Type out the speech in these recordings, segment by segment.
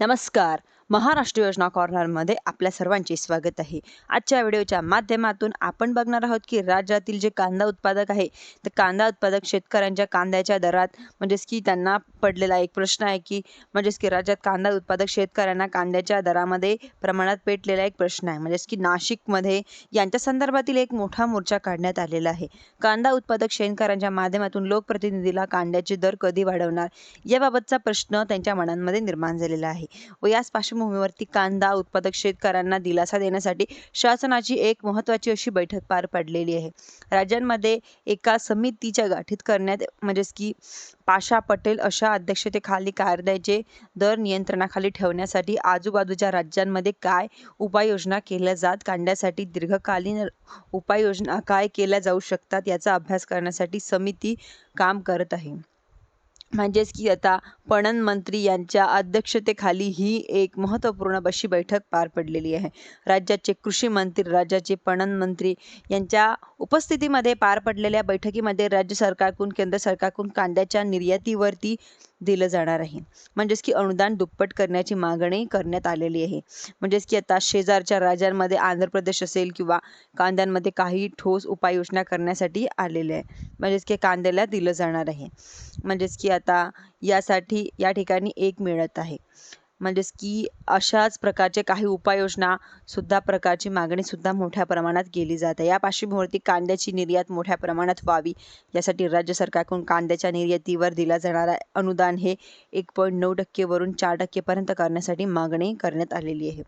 नमस्कार. महाराष्ट्र योजना कॉर्नरमध्ये आपल्या सर्वांचे स्वागत आहे. आजच्या व्हिडिओच्या माध्यमातून आपण बघणार आहोत की राज्यातील जे कांदा उत्पादक आहे तर कांदा उत्पादक शेतकऱ्यांच्या कांद्याच्या दरात म्हणजेच की त्यांना पडलेला एक प्रश्न आहे की म्हणजेच की राज्यात कांदा उत्पादक शेतकऱ्यांना कांद्याच्या दरामध्ये प्रमाणात पेटलेला एक प्रश्न आहे. म्हणजेच की नाशिकमध्ये यांच्या संदर्भातील एक मोठा मोर्चा काढण्यात आलेला आहे. कांदा उत्पादक शेतकऱ्यांच्या माध्यमातून लोकप्रतिनिधीला कांद्याचे दर कधी वाढवणार याबाबतचा प्रश्न त्यांच्या मनांमध्ये निर्माण झालेला आहे. व याच पार्श्वभूमीवरती कांदा उत्पादक शेतकऱ्यांना दिलासा देण्यासाठी शासनाची एक महत्त्वाची अशी बैठक पार पडलेली आहे. राज्यांमध्ये एका समितीच्या गाठीत करण्यात म्हणजेच की पाशा पटेल अशा अध्यक्षतेखाली कायद्याचे दर नियंत्रणाखाली ठेवण्यासाठी आजूबाजूच्या राज्यांमध्ये काय उपाययोजना केल्या जात कांद्यासाठी दीर्घकालीन उपाययोजना काय केल्या जाऊ शकतात याचा अभ्यास करण्यासाठी समिती काम करत आहे. म्हणजेच की आता पणन मंत्री यांच्या अध्यक्षतेखाली ही एक महत्त्वपूर्ण अशी बैठक पार पडलेली आहे. राज्याचे कृषी मंत्री राज्याचे पणन मंत्री यांच्या उपस्थितीमध्ये पार पडलेल्या बैठकीमध्ये राज्य सरकारकडून केंद्र सरकारकडून कांद्याच्या निर्यातीवरती दिलं जाणार आहे. म्हणजेच की अनुदान दुप्पट करण्याची मागणी करण्यात आलेली आहे. म्हणजेच की आता शेजारच्या राज्यांमध्ये आंध्र प्रदेश असेल किंवा कांद्यांमध्ये काही ठोस उपाययोजना करण्यासाठी आलेले आहे. म्हणजेच की कांद्याला दिलं जाणार आहे. म्हणजेच की आता यासाठी या ठिकाणी एक मिळत आहे. म्हणजेच की अशाच प्रकारचे काही उपाययोजना सुद्धा प्रकारची मागणी सुद्धा मोठ्या प्रमाणात केली जाते या पार्श्वभूमीवरती कांद्याची निर्यात मोठ्या प्रमाणात व्हावी यासाठी राज्य सरकारकडून कांद्याच्या निर्यातीवर दिला जाणारा अनुदान हे एक पॉईंट नऊ टक्केवरून चार टक्केपर्यंत करण्यासाठी मागणी करण्यात आलेली आहे.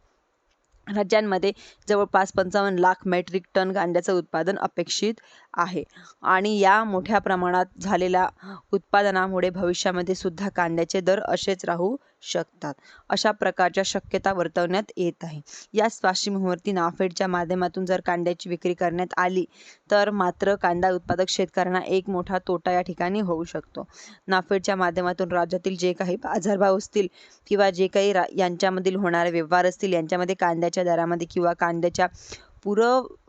राज्यांमध्ये जवळपास पंचावन्न लाख मेट्रिक टन कांद्याचं उत्पादन अपेक्षित आहे आणि या मोठ्या प्रमाणात झालेल्या उत्पादनामुळे भविष्यामध्ये सुद्धा कांद्याचे दर असेच राहू शकतात. अशा प्रकारच्या शक्यता वर्तवण्यात येत आहे. या पार्श्वभूमीवरती नाफेडच्या माध्यमातून जर कांद्याची विक्री करण्यात आली तर मात्र कांदा उत्पादक शेतकऱ्यांना एक मोठा तोटा या ठिकाणी होऊ शकतो. नाफेडच्या माध्यमातून राज्यातील जे काही बाजारभाव असतील किंवा जे काही रा यांच्यामधील होणारे व्यवहार असतील यांच्यामध्ये कांद्याच्या दरामध्ये किंवा कांद्याच्या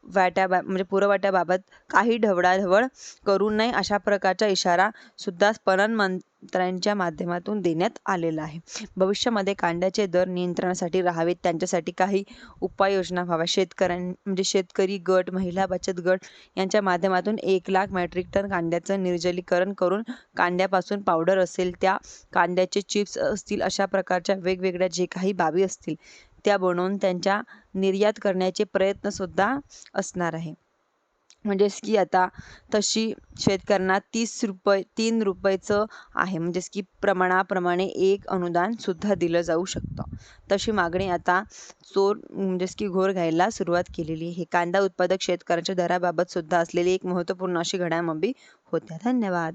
पुरवठ्याबा म्हणजे पुरवठ्याबाबत काही ढवळाढवळ करू नये अशा प्रकारचा इशारा सुद्धा पणन मंत्र्यांच्या माध्यमातून देण्यात आलेला आहे. भविष्यामध्ये कांद्याचे दर नियंत्रणासाठी राहावेत त्यांच्यासाठी काही उपाययोजना व्हाव्या शेतकऱ्यां म्हणजे शेतकरी गट महिला बचत गट यांच्या माध्यमातून एक लाख मेट्रिक टन कांद्याचं निर्जलीकरण करून कांद्यापासून पावडर असेल त्या कांद्याचे चिप्स असतील अशा प्रकारच्या वेगवेगळ्या जे काही बाबी असतील त्या बनवून त्यांच्या निर्यात करण्याचे प्रयत्नसुद्धा असणार आहे. म्हणजेच की आता तशी शेतकऱ्यांना तीस रुपये तीन रुपयेचं आहे. म्हणजेच की प्रमाणाप्रमाणे एक अनुदान सुद्धा दिलं जाऊ शकतं. तशी मागणी आता चोर म्हणजेच की घोर घ्यायला सुरुवात केलेली आहे. कांदा उत्पादक शेतकऱ्यांच्या दराबाबत सुद्धा असलेली एक महत्त्वपूर्ण अशी घडामोडी होत्या. धन्यवाद.